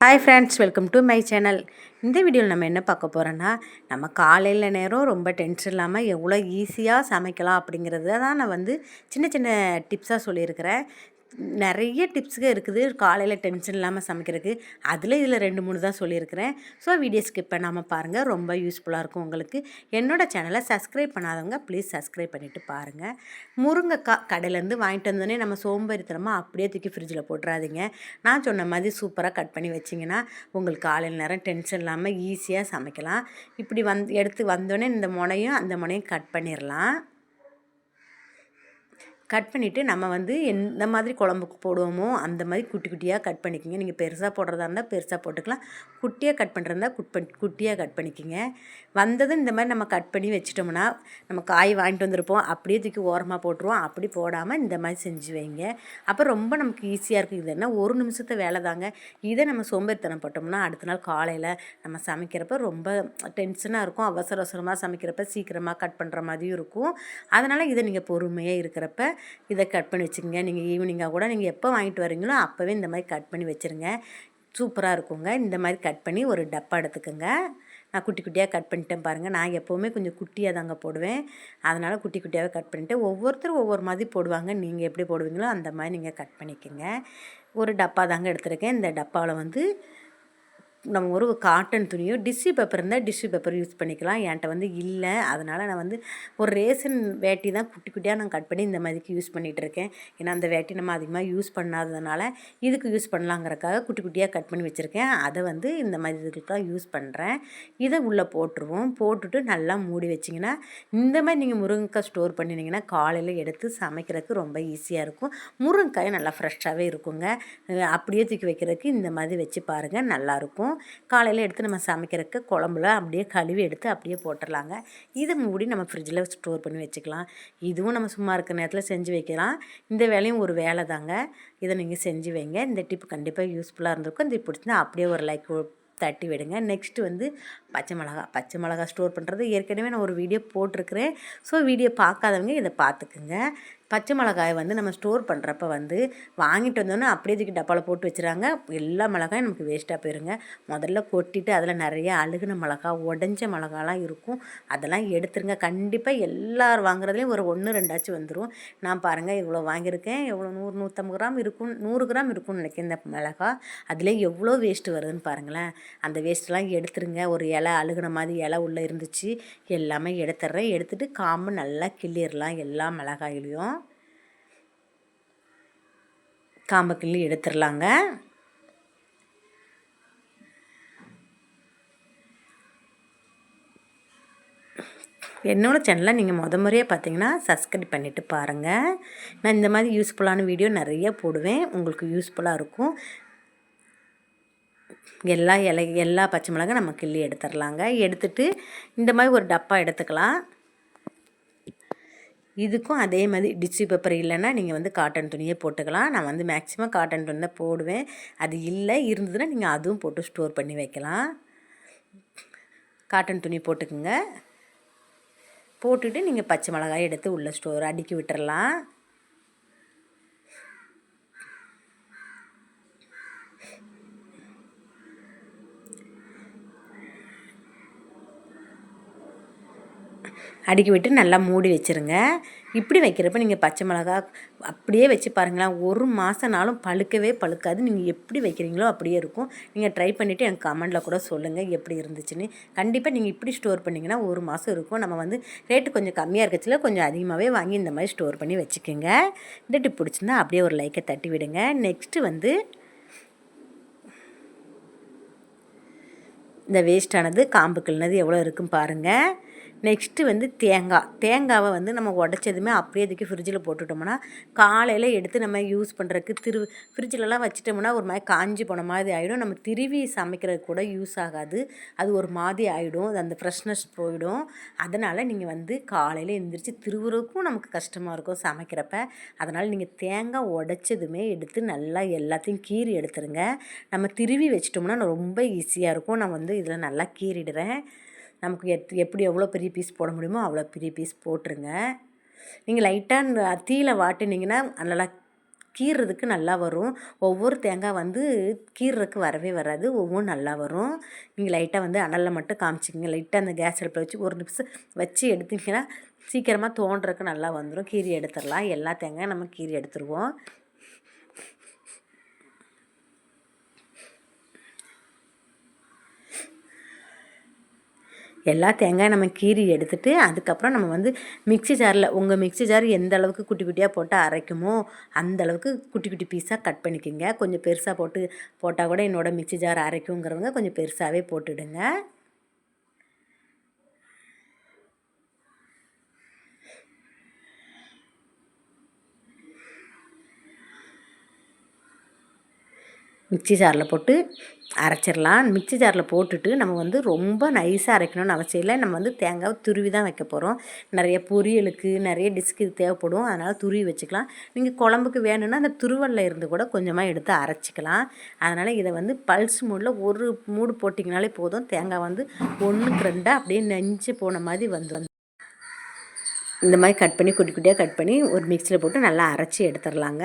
Hi friends welcome to my channel இந்த வீடியோவில் நம்ம என்ன பார்க்க போகிறோன்னா நம்ம காலையில் நேரம் ரொம்ப டென்ஷன் இல்லாமல் எவ்வளோ ஈஸியாக சமைக்கலாம் அப்படிங்கிறத தான் நான் வந்து சின்ன சின்ன டிப்ஸாக சொல்லியிருக்கிறேன். நிறைய டிப்ஸுங்க இருக்குது. காலையில் டென்ஷன் இல்லாமல் சமைக்கிறதுக்கு. அதில் இதில் ரெண்டு மூணு தான் சொல்லியிருக்கிறேன். ஸோ வீடியோ ஸ்கிப் பண்ணாமல் பாருங்கள் ரொம்ப யூஸ்ஃபுல்லாக இருக்கும் உங்களுக்கு. என்னோடய சேனலை சப்ஸ்கிரைப் பண்ணாதவங்க ப்ளீஸ் சப்ஸ்கிரைப் பண்ணிவிட்டு பாருங்கள் முருங்கைக்காய் கடையிலேருந்து வாங்கிட்டு வந்தோடனே நம்ம சோம்பேறித்தனமாக அப்படியே தூக்கி ஃப்ரிட்ஜில் போட்டுறாதீங்க. நான் சொன்ன மாதிரி சூப்பராக கட் பண்ணி வச்சிங்கன்னா உங்களுக்கு காலையில் நேரம் டென்ஷன் இல்லாமல் ஈஸியாக சமைக்கலாம். இப்படி வந் எடுத்து வந்தோடனே இந்த முனையும் அந்த முனையும் கட் பண்ணிடலாம் கட் பண்ணிவிட்டு நம்ம வந்து எந்த மாதிரி குழம்புக்கு போடுவோமோ அந்த மாதிரி குட்டி குட்டியாக கட் பண்ணிக்கோங்க. நீங்கள் பெருசாக போடுறதா இருந்தால் பெருசாக போட்டுக்கலாம். குட்டியாக கட் பண்ணுறதா குட் பண்ணி குட்டியாக கட் பண்ணிக்கோங்க. வந்ததும் இந்த மாதிரி நம்ம கட் பண்ணி வச்சிட்டோம்னா நம்ம காய் வாங்கிட்டு வந்திருப்போம். அப்படியே தூக்கி ஓரமாக போட்டுருவோம். அப்படி போடாமல் இந்த மாதிரி செஞ்சு வைங்க. அப்போ ரொம்ப நமக்கு ஈஸியாக இருக்குது இது என்ன? ஒரு நிமிஷத்து வேலை தாங்க. இதை நம்ம சோம்பேறித்தனம் போட்டோம்னா அடுத்த நாள் காலையில் நம்ம சமைக்கிறப்ப ரொம்ப டென்ஷனாக இருக்கும். அவசர அவசரமாக சமைக்கிறப்ப சீக்கிரமாக கட் பண்ணுற மாதிரியும் இருக்கும். அதனால் இதை நீங்கள் பொறுமையாக இருக்கிறப்ப இதை கட் பண்ணி வச்சுக்கோங்க. நீங்கள் ஈவினிங்காக கூட நீங்கள் எப்போ வாங்கிட்டு வரீங்களோ அப்போவே இந்த மாதிரி கட் பண்ணி வச்சுருங்க. சூப்பராக இருக்குங்க. இந்த மாதிரி கட் பண்ணி ஒரு டப்பா எடுத்துக்கோங்க. நான் குட்டி குட்டியாக கட் பண்ணிட்டேன் பாருங்கள் நான் எப்போவுமே கொஞ்சம் குட்டியாக தாங்க போடுவேன். அதனால் குட்டி குட்டியாகவே கட் பண்ணிவிட்டு ஒவ்வொருத்தரும் ஒவ்வொரு மாதிரி போடுவாங்க. நீங்கள் எப்படி போடுவீங்களோ அந்த மாதிரி நீங்கள் கட் பண்ணிக்கோங்க. ஒரு டப்பா தாங்க எடுத்துருக்கேன். இந்த டப்பாவில் வந்து நம்ம ஒரு காட்டன் துணியோ டிஷ்யூ பேப்பர் இருந்தால் டிஷ்யூ பேப்பர் யூஸ் பண்ணிக்கலாம். என்கிட்ட வந்து இல்லை. அதனால் நான் வந்து ஒரு ரேசன் வேட்டி தான் குட்டி குட்டியாக நான் கட் பண்ணி இந்த மாதிரிக்கு யூஸ் பண்ணிகிட்ருக்கேன் ஏன்னா அந்த வேட்டி நம்ம அதிகமாக யூஸ் பண்ணாததுனால இதுக்கு யூஸ் பண்ணலாங்கிறக்காக குட்டி குட்டியாக கட் பண்ணி வச்சுருக்கேன். அதை வந்து இந்த மாதிரி இதுக்கெலாம் யூஸ் பண்ணுறேன் இதை உள்ளே போட்டுருவோம். போட்டுட்டு நல்லா மூடி வச்சிங்கன்னா இந்த மாதிரி நீங்கள் முருங்கைக்காய் ஸ்டோர் பண்ணினீங்கன்னா காலையில் எடுத்து சமைக்கிறதுக்கு ரொம்ப ஈஸியாக இருக்கும். முருங்கைக்காய் நல்லா ஃப்ரெஷ்ஷாகவே இருக்குங்க. அப்படியே தூக்கி வைக்கிறதுக்கு இந்த மாதிரி வச்சு பாருங்கள் நல்லாயிருக்கும் காலையில் எடுத்து நம்ம சமைக்கிறதுக்கு குழம்புல அப்படியே கழுவி எடுத்து அப்படியே போட்டுடலாங்க இதை மூடி நம்ம ஃப்ரிட்ஜில் ஸ்டோர் பண்ணி வச்சுக்கலாம். இதுவும் நம்ம சும்மா இருக்கிற நேரத்தில் செஞ்சு வைக்கலாம். இந்த வேலையும் ஒரு வேலை தாங்க. இதை நீங்கள் செஞ்சு வைங்க. இந்த டிப் கண்டிப்பாக யூஸ்ஃபுல்லாக இருந்திருக்கும். இது பிடிச்சிருந்தா அப்படியே ஒரு லைக் தட்டி விடுங்க. நெக்ஸ்ட்டு வந்து பச்சை மிளகா. பச்சை மிளகா ஸ்டோர் பண்ணுறது ஏற்கனவே நான் ஒரு வீடியோ போட்டிருக்கிறேன். ஸோ வீடியோ பார்க்காதவங்க இதை பார்த்துக்குங்க. பச்சை மிளகாயை வந்து நம்ம ஸ்டோர் பண்ணுறப்ப வந்து வாங்கிட்டு வந்தோன்னே அப்படியே தூக்கி டப்பாவில் போட்டு வச்சுறாங்க எல்லா மிளகாயும் நமக்கு வேஸ்ட்டாக போயிருங்க. முதல்ல கொட்டிட்டு அதில் நிறைய அழுகுன மிளகா உடஞ்ச மிளகாலாம் இருக்கும். அதெல்லாம் எடுத்துருங்க. கண்டிப்பாக எல்லோரும் வாங்குறதுலேயும் ஒரு ஒன்று ரெண்டாச்சும் வந்துடும் நான் பாருங்கள் இவ்வளோ வாங்கியிருக்கேன். எவ்வளோ நூறு நூற்றம்பது கிராம் இருக்கும். நூறு கிராம் இருக்கும்னு நினைக்கிறேன் இந்த மிளகா. அதில் எவ்வளோ வேஸ்ட்டு வருதுன்னு பாருங்களேன். அந்த வேஸ்ட்டெலாம் எடுத்துருங்க. ஒரு இலை அழுகுன மாதிரி இலை உள்ளே இருந்துச்சு. எல்லாமே எடுத்துடுறேன். எடுத்துகிட்டு காம்பு நல்லா கிள்ளிடலாம் எல்லா மிளகாயிலையும். காம்பை கிள்ளி எடுத்துடலாங்க என்னோடய சேனலை நீங்கள் முத முறையாக பார்த்தீங்கன்னா சப்ஸ்கிரைப் பண்ணிவிட்டு பாருங்கள் நான் இந்த மாதிரி யூஸ்ஃபுல்லான வீடியோ நிறைய போடுவேன். உங்களுக்கு யூஸ்ஃபுல்லாக இருக்கும். எல்லா இலை எல்லா பச்சை மிளகாய் நம்ம கிள்ளி எடுத்துடலாங்க எடுத்துட்டு இந்த மாதிரி ஒரு டப்பா எடுத்துக்கலாம். இதுக்கும் அதே மாதிரி டிச்சி பேப்பர் இல்லைன்னா நீங்கள் வந்து காட்டன் துணியே போட்டுக்கலாம். நான் வந்து மேக்ஸிமம் காட்டன் துணி தான் போடுவேன். அது இல்லை இருந்ததுன்னா நீங்கள் அதுவும் போட்டு ஸ்டோர் பண்ணி வைக்கலாம். காட்டன் துணி போட்டுக்குங்க. போட்டுட்டு நீங்கள் பச்சை மிளகாய் எடுத்து உள்ளே ஸ்டோர் அடுக்கி விட்டுறலாம். அடுக்கி விட்டு நல்லா மூடி வச்சுருங்க. இப்படி வைக்கிறப்ப நீங்கள் பச்சை மிளகா அப்படியே வச்சு பாருங்களேன். ஒரு மாதம்னாலும் பழுக்கவே பழுக்காது. நீங்கள் எப்படி வைக்கிறீங்களோ அப்படியே இருக்கும். நீங்கள் ட்ரை பண்ணிவிட்டு எனக்கு கமெண்டில் கூட சொல்லுங்கள் எப்படி இருந்துச்சுன்னு. கண்டிப்பாக நீங்கள் இப்படி ஸ்டோர் பண்ணிங்கன்னா ஒரு மாதம் இருக்கும். நம்ம வந்து ரேட்டு கொஞ்சம் கம்மியாக இருக்கச்சில கொஞ்சம் அதிகமாகவே வாங்கி இந்த மாதிரி ஸ்டோர் பண்ணி வச்சுக்கோங்க. இந்த டிப் பிடிச்சிருந்தா அப்படியே ஒரு லைக்கை தட்டி விடுங்க. நெக்ஸ்ட்டு வந்து இந்த வேஸ்டானது காம்பு கிள்னது எவ்வளோ இருக்குன்னு பாருங்கள் நெக்ஸ்ட்டு வந்து தேங்காய் தேங்காவை வந்து நம்ம உடச்சதுமே அப்படியே தூக்கி ஃப்ரிட்ஜில் போட்டுட்டோம்னா காலையில் எடுத்து நம்ம யூஸ் பண்ணுறதுக்கு திரு ஃப்ரிட்ஜிலலாம் வச்சுட்டோம்னா ஒரு மாதிரி காஞ்சி போன மாதிரி ஆகிடும் நம்ம திருவி சமைக்கிறது கூட யூஸ் ஆகாது. அது ஒரு மாதிரி ஆகிடும் அது அந்த ஃப்ரெஷ்னஸ் போயிடும். அதனால் நீங்கள் வந்து காலையில் எழுந்திரிச்சு திருவுறவுக்கும் நமக்கு கஷ்டமாக இருக்கும் சமைக்கிறப்ப. அதனால் நீங்கள் தேங்காய் உடச்சதுமே எடுத்து நல்லா எல்லாத்தையும் கீறி எடுத்துருங்க. நம்ம திருவி வச்சிட்டோம்னா ரொம்ப ஈஸியாக இருக்கும். நான் வந்து இதில் நல்லா கீறிடுறேன். நமக்கு எத் எப்படி எவ்வளோ பெரிய பீஸ் போட முடியுமோ அவ்வளோ பெரிய பீஸ் போட்டுருங்க. நீங்கள் லைட்டாக தீயில் வாட்டினீங்கன்னா நல்லா கீறுறதுக்கு நல்லா வரும். ஒவ்வொரு தேங்காய் வந்து கீறுறதுக்கு வரவே வராது. ஒவ்வொன்றும் நல்லா வரும். நீங்கள் லைட்டாக வந்து அனலில் மட்டும் காமிச்சிக்கிங்க. லைட்டாக அந்த கேஸ் அடுப்பில் வச்சு ஒரு நிமிஷம் வச்சு எடுத்தீங்கன்னா சீக்கிரமாக தோன்றதுக்கு நல்லா வந்துடும் கீரி எடுத்துடலாம். எல்லா தேங்காயும் நம்ம கீரி எடுத்துருவோம். எல்லா தேங்காயும் நம்ம கீறி எடுத்துகிட்டு அதுக்கப்புறம் நம்ம வந்து மிக்சி ஜாரில் உங்கள் மிக்சி ஜார் எந்த அளவுக்கு குட்டி குட்டியாக போட்டு அரைக்குமோ அந்த அளவுக்கு குட்டி குட்டி பீஸாக கட் பண்ணிக்கோங்க. கொஞ்சம் பெருசாக போட்டு போட்டால் கூட என்னோடய மிக்சி ஜார் அரைக்குங்கிறவங்க கொஞ்சம் பெருசாகவே போட்டுடுங்க. மிக்சி ஜாரில் போட்டு அரைச்சிடலாம். மிக்சி ஜாரில் போட்டுட்டு நம்ம வந்து ரொம்ப நைஸாக அரைக்கணும்னு அவசியம் இல்லை. நம்ம வந்து தேங்காய் துருவி தான் வைக்க போகிறோம் நிறைய பொரியலுக்கு நிறைய டிஸ்க்கு இது தேவைப்படும். அதனால் துருவி வச்சுக்கலாம். நீங்கள் குழம்புக்கு வேணும்னா அந்த துருவலில் இருந்து கூட கொஞ்சமாக எடுத்து அரைச்சிக்கலாம். அதனால் இதை வந்து பல்ஸ் மூடில் ஒரு மூடு போட்டிங்கனாலே போதும். தேங்காய் வந்து ஒன்றுக்கு ரெண்டாக அப்படியே நெஞ்சு போன மாதிரி வந்து இந்த மாதிரி கட் பண்ணி குட்டி குட்டியாக கட் பண்ணி ஒரு மிக்சியில் போட்டு நல்லா அரைச்சி எடுத்துடலாங்க.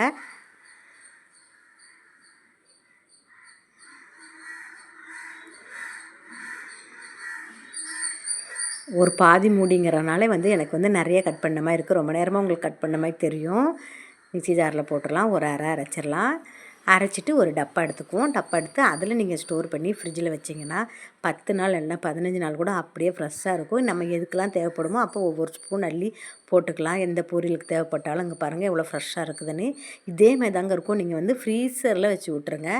ஒரு பாதி மூடிங்கிறனால வந்து எனக்கு வந்து நிறைய கட் பண்ண மாதிரி இருக்குது ரொம்ப நேரமாக உங்களுக்கு கட் பண்ண மாதிரி தெரியும். மிக்சி ஜாரில் போட்டுடலாம். ஒரு அரை அரைச்சிடலாம். அரைச்சிட்டு ஒரு டப்பா எடுத்துக்குவோம். டப்பா எடுத்து அதில் நீங்கள் ஸ்டோர் பண்ணி ஃப்ரிட்ஜில் வச்சிங்கன்னா பத்து நாள் இல்லைனா பதினஞ்சு நாள் கூட அப்படியே ஃப்ரெஷ்ஷாக இருக்கும். நம்ம எதுக்கெலாம் தேவைப்படுமோ அப்போ ஒவ்வொரு ஸ்பூன் அள்ளி போட்டுக்கலாம். எந்த பொரியலுக்கு தேவைப்பட்டாலும் இங்கே பாருங்கள் எவ்வளோ ஃப்ரெஷ்ஷாக இருக்குதுன்னு. இதே மாதிரி தாங்க இருக்கும். நீங்கள் வந்து ஃப்ரீசரில் வச்சு விட்ருங்க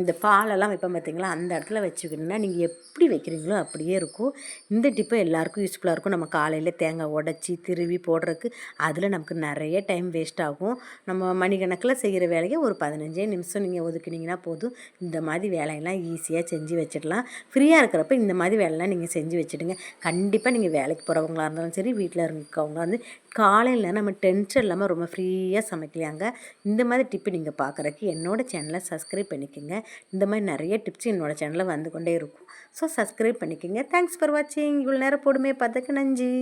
இந்த பாலெல்லாம் வைப்போம் பார்த்தீங்களா? அந்த இடத்துல வச்சுக்கணுன்னா நீங்கள் எப்படி வைக்கிறீங்களோ அப்படியே இருக்கும். இந்த டிப்பை எல்லாருக்கும் யூஸ்ஃபுல்லாக இருக்கும். நம்ம காலையில் தேங்காய் உடச்சி திருவி போடுறதுக்கு அதில் நமக்கு நிறைய டைம் வேஸ்ட் ஆகும். நம்ம மணிக்கணக்கில் செய்கிற வேலையை ஒரு பதினஞ்சே நிமிஷம் நீங்கள் ஒதுக்குனீங்கன்னா போதும். இந்த மாதிரி வேலையெல்லாம் ஈஸியாக செஞ்சு வச்சிடலாம். ஃப்ரீயாக இருக்கிறப்ப இந்த மாதிரி வேலைலாம் நீங்கள் செஞ்சு வச்சுடுங்க. கண்டிப்பாக நீங்கள் வேலைக்கு போகிறவங்களா இருந்தாலும் சரி வீட்டில் இருக்கவங்க வந்து காலையில் நம்ம டென்ஷன் இல்லாமல் ரொம்ப ஃப்ரீயாக சமைக்கலாங்க இந்த மாதிரி டிப்பு நீங்கள் பார்க்குறக்கு என்னோடய சேனலை சப்ஸ்கிரைப் பண்ணிக்கோங்க. இந்த மாதிரி நிறைய டிப்ஸ் என்னோடய சேனலில் வந்து கொண்டே இருக்கும். ஸோ சப்ஸ்கிரைப் பண்ணிக்கோங்க. தேங்க்ஸ் ஃபார் வாட்சிங் இவ்வளோ நேரம் போடுமே பார்த்துக்கு நன்றி.